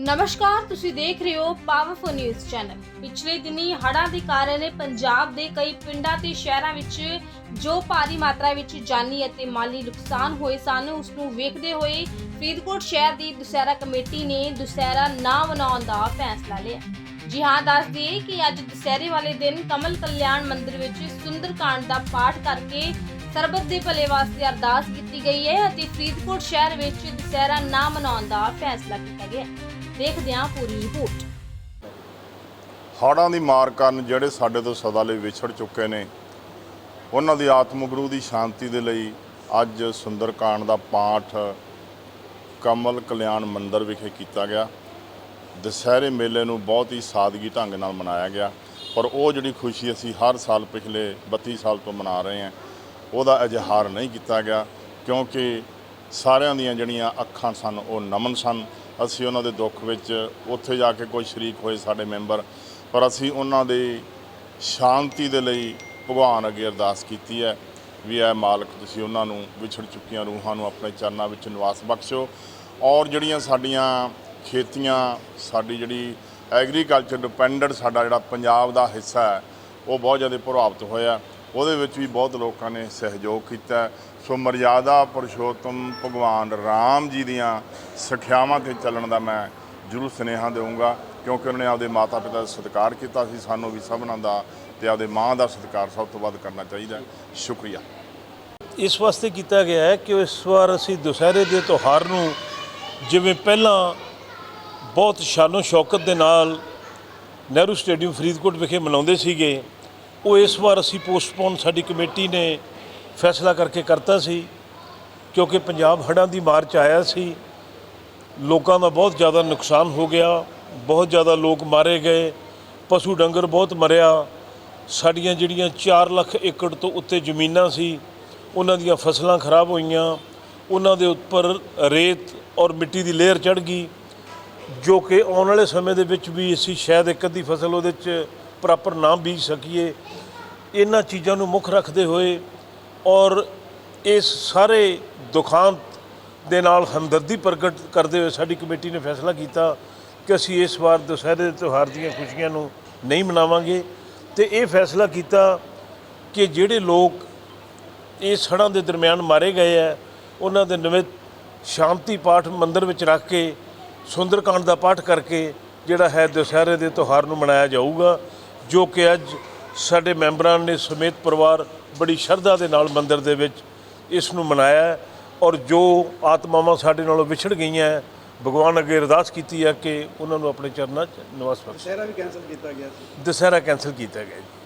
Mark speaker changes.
Speaker 1: ਨਮਸਕਾਰ, ਤੁਸੀਂ ਦੇਖ ਰਹੇ ਹੋ ਪਾਵਰਫੁਲ ਨਿਊਜ਼ ਚੈਨਲ ਪਿਛਲੇ ਦਿਨੀ ਹੜ੍ਹਾਂ ਦੇ ਕਾਰਨ ਪੰਜਾਬ ਦੇ ਕਈ ਪਿੰਡਾਂ ਤੇ ਸ਼ਹਿਰਾਂ ਵਿੱਚ ਜੋ ਭਾਰੀ ਮਾਤਰਾ ਵਿੱਚ ਜਾਨੀ ਅਤੇ ਮਾਲੀ ਨੁਕਸਾਨ ਹੋਏ ਸਨ ਉਸ ਨੂੰ ਵੇਖਦੇ ਹੋਏ ਫਰੀਦਕੋਟ ਸ਼ਹਿਰ ਦੀ ਦੁਸਹਿਰਾ ਕਮੇਟੀ ਨੇ ਦੁਸਹਿਰਾ ਨਾ ਮਨਾਉਣ ਦਾ ਫੈਸਲਾ ਲਿਆ ਜੀ ਹਾਂ, ਦੱਸ ਦਈਏ ਕਿ ਅੱਜ ਦੁਸਹਿਰੇ ਵਾਲੇ ਦਿਨ ਕਮਲ ਕਲਿਆਣ ਮੰਦਿਰ ਵਿੱਚ ਸੁੰਦਰਕਾਂਡ ਦਾ ਪਾਠ ਕਰਕੇ ਸਰਬਤ ਦੇ ਭਲੇ ਵਾਸਤੇ ਅਰਦਾਸ ਕੀਤੀ ਗਈ ਹੈ ਅਤੇ ਫਰੀਦਕੋਟ ਸ਼ਹਿਰ ਵਿੱਚ ਦੁਸਹਿਰਾ ਨਾ ਮਨਾਉਣ ਦਾ ਫੈਸਲਾ ਕੀਤਾ ਗਿਆ ਹੈ। ਦੇਖਦੇ ਹਾਂ ਪੂਰੀ ਰਿਪੋਰਟ।
Speaker 2: ਹੜ੍ਹਾਂ ਦੀ ਮਾਰ ਕਾਰਨ ਜਿਹੜੇ ਸਾਡੇ ਤੋਂ ਸਦਾ ਲਈ ਵਿਛੜ ਚੁੱਕੇ ਨੇ, ਉਹਨਾਂ ਦੀ ਆਤਮਿਕ ਰੂਹ ਦੀ ਸ਼ਾਂਤੀ ਦੇ ਲਈ ਅੱਜ ਸੁੰਦਰਕਾਂਡ ਦਾ ਪਾਠ ਕਮਲ ਕਲਿਆਣ ਮੰਦਿਰ ਵਿਖੇ ਕੀਤਾ ਗਿਆ। ਦੁਸਹਿਰੇ ਮੇਲੇ ਨੂੰ ਬਹੁਤ ਹੀ ਸਾਦਗੀ ਢੰਗ ਨਾਲ ਮਨਾਇਆ ਗਿਆ, ਪਰ ਉਹ ਜਿਹੜੀ ਖੁਸ਼ੀ ਅਸੀਂ ਹਰ ਸਾਲ ਪਿਛਲੇ 32 ਸਾਲ ਤੋਂ ਮਨਾ ਰਹੇ ਹਾਂ, ਉਹਦਾ ਇਜ਼ਹਾਰ ਨਹੀਂ ਕੀਤਾ ਗਿਆ, ਕਿਉਂਕਿ ਸਾਰਿਆਂ ਦੀਆਂ ਜਿਹੜੀਆਂ ਅੱਖਾਂ ਸਨ, ਉਹ ਨਮਨ ਸਨ ਅਸੀਂ ਉਹਨਾਂ ਦੇ ਦੁੱਖ ਵਿੱਚ ਉੱਥੇ ਜਾ ਕੇ ਕੋਈ ਸ਼ਰੀਕ ਹੋਏ ਸਾਡੇ ਮੈਂਬਰ, ਪਰ ਅਸੀਂ ਉਹਨਾਂ ਦੀ ਸ਼ਾਂਤੀ ਦੇ ਲਈ ਭਗਵਾਨ ਅੱਗੇ ਅਰਦਾਸ ਕੀਤੀ ਹੈ ਵੀ ਐ ਮਾਲਕ ਤੁਸੀਂ ਉਹਨਾਂ ਨੂੰ ਵਿਛੜ ਚੁੱਕੀਆਂ ਰੂਹਾਂ ਨੂੰ ਆਪਣੇ ਚਰਨਾਂ ਵਿੱਚ ਨਿਵਾਸ ਬਖਸ਼ੋ ਔਰ ਜਿਹੜੀਆਂ ਸਾਡੀਆਂ ਖੇਤੀਆਂ, ਸਾਡੀ ਜਿਹੜੀ ਐਗਰੀਕਲਚਰ ਡਿਪੈਂਡੈਂਟ ਸਾਡਾ ਜਿਹੜਾ ਪੰਜਾਬ ਦਾ ਹਿੱਸਾ ਹੈ, ਉਹ ਬਹੁਤ ਜ਼ਿਆਦਾ ਪ੍ਰਭਾਵਿਤ ਹੋਇਆ। ਉਹਦੇ ਵਿੱਚ ਵੀ ਬਹੁਤ ਲੋਕਾਂ ਨੇ ਸਹਿਯੋਗ ਕੀਤਾ। ਸੋ ਮਰਿਆਦਾ ਪੁਰਸ਼ੋਤਮ ਭਗਵਾਨ ਰਾਮ ਜੀ ਦੀਆਂ ਸਿੱਖਿਆਵਾਂ ਤੇ ਚੱਲਣ ਦਾ ਮੈਂ ਜ਼ਰੂਰ ਸੁਨੇਹਾ ਦੇਵਾਂਗਾ ਕਿਉਂਕਿ ਉਹਨਾਂ ਨੇ ਆਪਦੇ ਮਾਤਾ ਪਿਤਾ ਦਾ ਸਤਿਕਾਰ ਕੀਤਾ ਸੀ। ਸਾਨੂੰ ਵੀ ਸਭਨਾਂ ਦਾ ਤੇ ਆਪਦੇ ਮਾਂ ਦਾ ਸਤਿਕਾਰ ਸਭ ਤੋਂ ਵੱਧ ਕਰਨਾ ਚਾਹੀਦਾ ਸ਼ੁਕਰੀਆ।
Speaker 3: ਇਸ ਵਾਸਤੇ ਕੀਤਾ ਗਿਆ ਹੈ ਕਿ ਇਸ ਵਾਰ ਅਸੀਂ ਦੁਸਹਿਰੇ ਦੇ ਤਿਉਹਾਰ ਨੂੰ ਜਿਵੇਂ ਪਹਿਲਾਂ ਬਹੁਤ ਸ਼ਾਨੋ ਸ਼ੌਕਤ ਦੇ ਨਾਲ ਨਹਿਰੂ ਸਟੇਡੀਅਮ ਫਰੀਦਕੋਟ ਵਿਖੇ ਮਨਾਉਂਦੇ ਸੀਗੇ ਉਹ ਇਸ ਵਾਰ ਅਸੀਂ ਪੋਸਟਪੋਨ ਸਾਡੀ ਕਮੇਟੀ ਨੇ ਫੈਸਲਾ ਕਰਕੇ ਕਰਤਾ ਸੀ, ਕਿਉਂਕਿ ਪੰਜਾਬ ਹੜ੍ਹਾਂ ਦੀ ਮਾਰ 'ਚ ਆਇਆ ਸੀ। ਲੋਕਾਂ ਦਾ ਬਹੁਤ ਜ਼ਿਆਦਾ ਨੁਕਸਾਨ ਹੋ ਗਿਆ, ਬਹੁਤ ਜ਼ਿਆਦਾ ਲੋਕ ਮਾਰੇ ਗਏ, ਪਸ਼ੂ ਡੰਗਰ ਬਹੁਤ ਮਰਿਆ। ਸਾਡੀਆਂ ਜਿਹੜੀਆਂ 4 ਲੱਖ ਏਕੜ ਤੋਂ ਉੱਤੇ ਜ਼ਮੀਨਾਂ ਸੀ, ਉਹਨਾਂ ਦੀਆਂ ਫਸਲਾਂ ਖਰਾਬ ਹੋਈਆਂ, ਉਹਨਾਂ ਦੇ ਉੱਪਰ ਰੇਤ ਔਰ ਮਿੱਟੀ ਦੀ ਲੇਅਰ ਚੜ ਗਈ, ਜੋ ਕਿ ਆਉਣ ਵਾਲੇ ਸਮੇਂ ਦੇ ਵਿੱਚ ਵੀ ਅਸੀਂ ਸ਼ਾਇਦ ਇੱਕ ਅੱਧੀ ਫਸਲ ਉਹਦੇ 'ਚ ਪ੍ਰੋਪਰ ਨਾਮ ਬੀਜ ਸਕੀਏ, ਇਹਨਾਂ ਚੀਜ਼ਾਂ ਨੂੰ ਮੁੱਖ ਰੱਖਦੇ ਹੋਏ ਔਰ ਇਸ ਸਾਰੇ ਦੁਖਾਂਤ ਦੇ ਨਾਲ ਹਮਦਰਦੀ ਪ੍ਰਗਟ ਕਰਦੇ ਹੋਏ ਸਾਡੀ ਕਮੇਟੀ ਨੇ ਫੈਸਲਾ ਕੀਤਾ ਕਿ ਅਸੀਂ ਇਸ ਵਾਰ ਦੁਸਹਿਰੇ ਦੇ ਤਿਉਹਾਰ ਦੀਆਂ ਖੁਸ਼ੀਆਂ ਨੂੰ ਨਹੀਂ ਮਨਾਵਾਂਗੇ ਤੇ ਇਹ ਫੈਸਲਾ ਕੀਤਾ ਕਿ ਜਿਹੜੇ ਲੋਕ ਇਸ ਹੜ੍ਹਾਂ ਦੇ ਦਰਮਿਆਨ ਮਾਰੇ ਗਏ ਆ, ਉਹਨਾਂ ਦੇ ਨਿਮਿਤ ਸ਼ਾਂਤੀ ਪਾਠ ਮੰਦਿਰ ਵਿੱਚ ਰੱਖ ਕੇ, ਸੁੰਦਰਕਾਂਡ ਦਾ ਪਾਠ ਕਰਕੇ ਜਿਹੜਾ ਹੈ ਦੁਸਹਿਰੇ ਦੇ ਤਿਉਹਾਰ ਨੂੰ ਮਨਾਇਆ ਜਾਊਗਾ। ਜੋ ਕਿ ਅੱਜ ਸਾਡੇ ਮੈਂਬਰਾਂ ਨੇ ਸਮੇਤ ਪਰਿਵਾਰ ਬੜੀ ਸ਼ਰਧਾ ਦੇ ਨਾਲ ਮੰਦਿਰ ਦੇ ਵਿੱਚ ਇਸ ਨੂੰ ਮਨਾਇਆ ਹੈ ਔਰ ਜੋ ਆਤਮਾਵਾਂ ਸਾਡੇ ਨਾਲੋਂ ਵਿਛੜ ਗਈਆਂ ਭਗਵਾਨ ਅੱਗੇ ਅਰਦਾਸ ਕੀਤੀ ਹੈ ਕਿ ਉਹਨਾਂ ਨੂੰ ਆਪਣੇ ਚਰਨਾਂ 'ਚ ਨਿਵਾਸ ਬਖਸ਼ੇ।
Speaker 4: ਦੁਸਹਿਰਾ ਵੀ ਕੈਂਸਲ ਕੀਤਾ ਗਿਆ ਸੀ।
Speaker 3: ਦੁਸਹਿਰਾ ਕੈਂਸਲ ਕੀਤਾ ਗਿਆ ਜੀ।